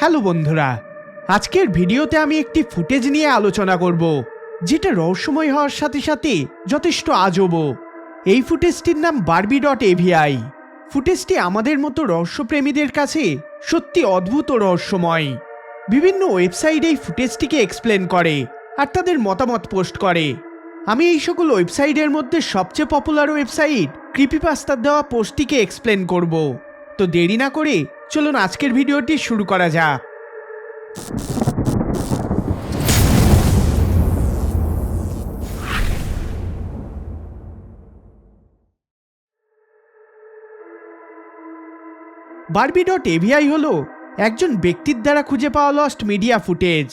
Hello বন্ধুরা, আজকের ভিডিওতে আমি একটি ফুটেজ নিয়ে আলোচনা করব, যেটা রহস্যময় হওয়ার সাথে সাথে যথেষ্ট আজব এই ফুটেজটির নাম বারবি ডট এভিআই ফুটেজটি আমাদের মতো রহস্যপ্রেমীদের কাছে সত্যি অদ্ভুত রহস্যময়। বিভিন্ন ওয়েবসাইট এই ফুটেজটিকে এক্সপ্লেন করে আর তাদের মতামত পোস্ট করে। আমি এই সকল ওয়েবসাইটের মধ্যে সবচেয়ে পপুলার ওয়েবসাইট ক্রিপিপাস্তার দেওয়া পোস্টটিকে এক্সপ্লেন করব। তো দেরি না করে চলুন আজকের ভিডিওটি শুরু করা যাক। বারবি ডট এভিআই হল একজন ব্যক্তির দ্বারা খুঁজে পাওয়া লস্ট মিডিয়া ফুটেজ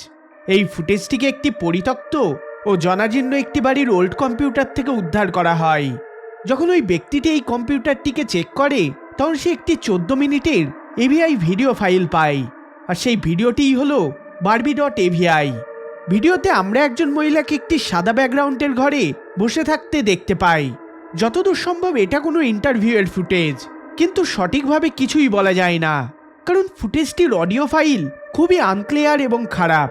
এই ফুটেজটিকে একটি পরিত্যক্ত ও জনাজীর্ণ একটি বাড়ির ওল্ড কম্পিউটার থেকে উদ্ধার করা হয়। যখন ওই ব্যক্তিটি এই কম্পিউটারটিকে চেক করে, তখন সে একটি চোদ্দ মিনিটের এভিআই ভিডিও ফাইল পাই। আর সেই ভিডিওটিই হলো বারবি ডট এভিআই ভিডিওতে আমরা একজন মহিলাকে একটি সাদা ব্যাকগ্রাউন্ডের ঘরে বসে থাকতে দেখতে পাই। যতদূর সম্ভব এটা কোনো ইন্টারভিউয়ের ফুটেজ কিন্তু সঠিকভাবে কিছুই বলা যায় না। কারণ ফুটেজটির অডিও ফাইল খুবই আনক্লিয়ার এবং খারাপ।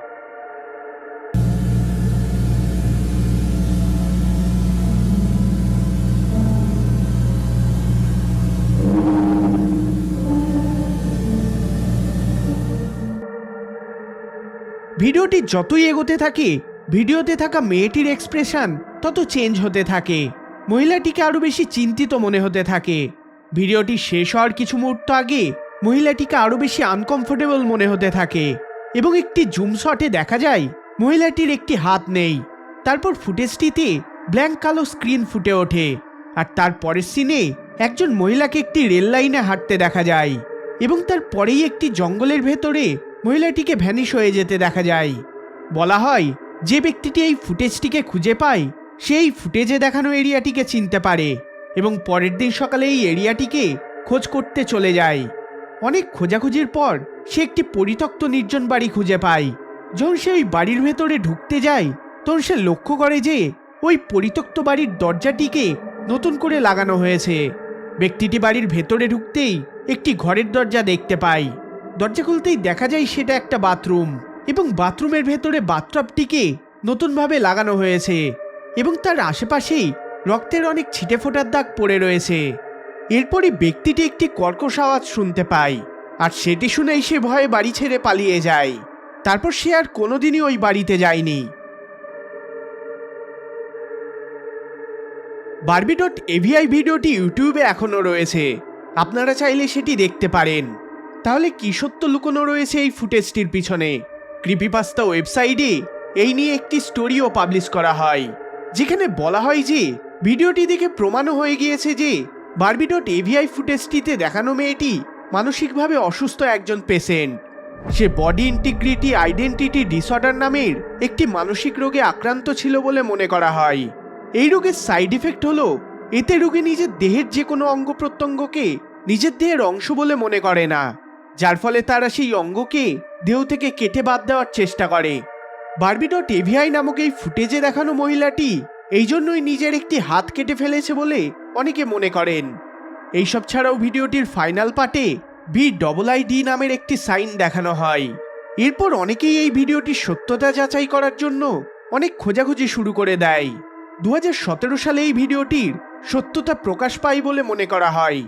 ভিডিওটি যতই এগোতে থাকে, ভিডিওতে থাকা মেয়েটির এক্সপ্রেশন তত চেঞ্জ হতে থাকে। মহিলাটিকে আরও বেশি চিন্তিত মনে হতে থাকে। ভিডিওটি শেষ হওয়ার কিছু মুহূর্ত আগে মহিলাটিকে আরও বেশি আনকমফোর্টেবল মনে হতে থাকে এবং একটি জুম শটে দেখা যায়, মহিলাটির একটি হাত নেই। তারপর ফুটেজটিতে ব্ল্যাঙ্ক কালো স্ক্রিন ফুটে ওঠে। আর তার পরের সিনে একজন মহিলাকে একটি রেল লাইনে হাঁটতে দেখা যায় এবং তার পরেই একটি জঙ্গলের ভেতরে মহিলাটিকে ভ্যানিশ হয়ে যেতে দেখা যায়। বলা হয়, যে ব্যক্তিটি এই ফুটেজটিকে খুঁজে পায়, সেই ফুটেজে দেখানো এরিয়াটিকে চিনতে পারে এবং পরের দিন সকালে এই এরিয়াটিকে খোঁজ করতে চলে যায়। অনেক খোঁজাখুঁজির পর, সে একটি পরিত্যক্ত নির্জন বাড়ি খুঁজে পায়। যখন সে ওই বাড়ির ভেতরে ঢুকতে যায়, তখন সে লক্ষ্য করে যে, ওই পরিত্যক্ত বাড়ির দরজাটিকে নতুন করে লাগানো হয়েছে। ব্যক্তিটি বাড়ির ভেতরে ঢুকতেই একটি ঘরের দরজা দেখতে পায়। দরজা খুলতেই দেখা যায় সেটা একটা বাথরুম এবং বাথরুমের ভেতরে বাথটবটিকে নতুনভাবে লাগানো হয়েছে এবং তার আশেপাশেই রক্তের অনেক ছিটে ফোটার দাগ পড়ে রয়েছে। এরপরই ব্যক্তিটি একটি কর্কশ আওয়াজ শুনতে পায় আর সেটি শুনেই সে ভয়ে বাড়ি ছেড়ে পালিয়ে যায়। তারপর সে আর কোনোদিনই ওই বাড়িতে যায়নি। বারবি ডট এভিআই ভিডিওটি ইউটিউবে এখনও রয়েছে। আপনারা চাইলে সেটি দেখতে পারেন। তাহলে কি সত্য লুকোনো রয়েছে এই ফুটেজটির পিছনে? ক্রিপিপাস্তা ওয়েবসাইটে এই নিয়ে একটি স্টোরিও পাবলিশ করা হয়, যেখানে বলা হয় যে, ভিডিওটি দেখে প্রমাণও হয়ে গিয়েছে যে বারবি ডট এভিআই ফুটেজটিতে দেখানো মেয়েটি মানসিকভাবে অসুস্থ একজন পেশেন্ট সে বডি ইন্টিগ্রিটি আইডেন্টিটি ডিসঅর্ডার নামের একটি মানসিক রোগে আক্রান্ত ছিল বলে মনে করা হয়। এই রোগের সাইড ইফেক্ট হলো, এতে রোগী নিজের দেহের যে কোনো অঙ্গ প্রত্যঙ্গকে নিজের দেহের অংশ বলে মনে করে না। যার ফলে তারা সেই অঙ্গকে দেহ থেকে কেটে বাদ দেওয়ার চেষ্টা করে। বারবি ডট এভিআই নামক এই ফুটেজে দেখানো মহিলাটি এই জন্যই নিজের একটি হাত কেটে ফেলেছে বলে অনেকে মনে করেন। এইসব ছাড়াও ভিডিওটির ফাইনাল পার্টে বি ডবল আই ডি নামের একটি সাইন দেখানো হয়। এরপর অনেকেই এই ভিডিওটির সত্যতা যাচাই করার জন্য অনেক খোঁজাখুঁজি শুরু করে দেয়। দু হাজার সতেরো সালে এই ভিডিওটির সত্যতা প্রকাশ পায় বলে মনে করা হয়,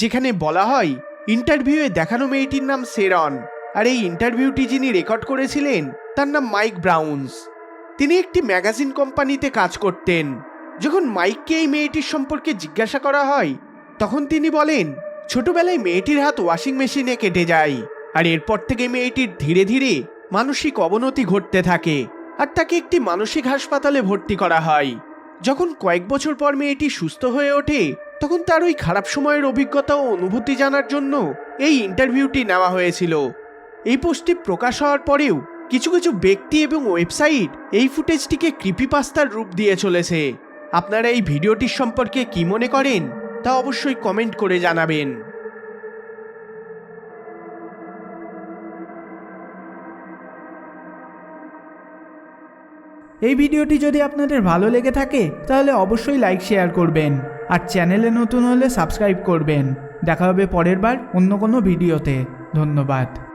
যেখানে বলা হয় ইন্টারভিউয়ে দেখানো মেয়েটির নাম সেরন, আর এই ইন্টারভিউটি যিনি রেকর্ড করেছিলেন, তার নাম মাইক ব্রাউন্স। তিনি একটি ম্যাগাজিন কোম্পানিতে কাজ করতেন। যখন মাইককে এই মেয়েটির সম্পর্কে জিজ্ঞাসা করা হয়, তখন তিনি বলেন, ছোটবেলায় মেয়েটির হাত ওয়াশিং মেশিনে কেটে যায়, আর এরপর থেকে মেয়েটির ধীরে ধীরে মানসিক অবনতি ঘটতে থাকে, আর তাকে একটি মানসিক হাসপাতালে ভর্তি করা হয়। যখন কয়েক বছর পর মেয়েটি সুস্থ হয়ে ওঠে তখন তার ওই খারাপ সময়ের অভিজ্ঞতা ও অনুভূতি জানার জন্য এই ইন্টারভিউটি নেওয়া হয়েছিল। এই পোস্টটি প্রকাশ হওয়ার পরেও কিছু কিছু ব্যক্তি এবং ওয়েবসাইট এই ফুটেজটিকে ক্রিপিপাস্তার রূপ দিয়ে চলেছে। আপনারা এই ভিডিওটির সম্পর্কে কি মনে করেন তা অবশ্যই কমেন্ট করে জানাবেন। এই ভিডিওটি যদি আপনাদের ভালো লেগে থাকে, তাহলে অবশ্যই লাইক শেয়ার করবেন। আর চ্যানেলে নতুন হলে সাবস্ক্রাইব করবেন। দেখা হবে পরের বার অন্য কোনো ভিডিওতে। ধন্যবাদ।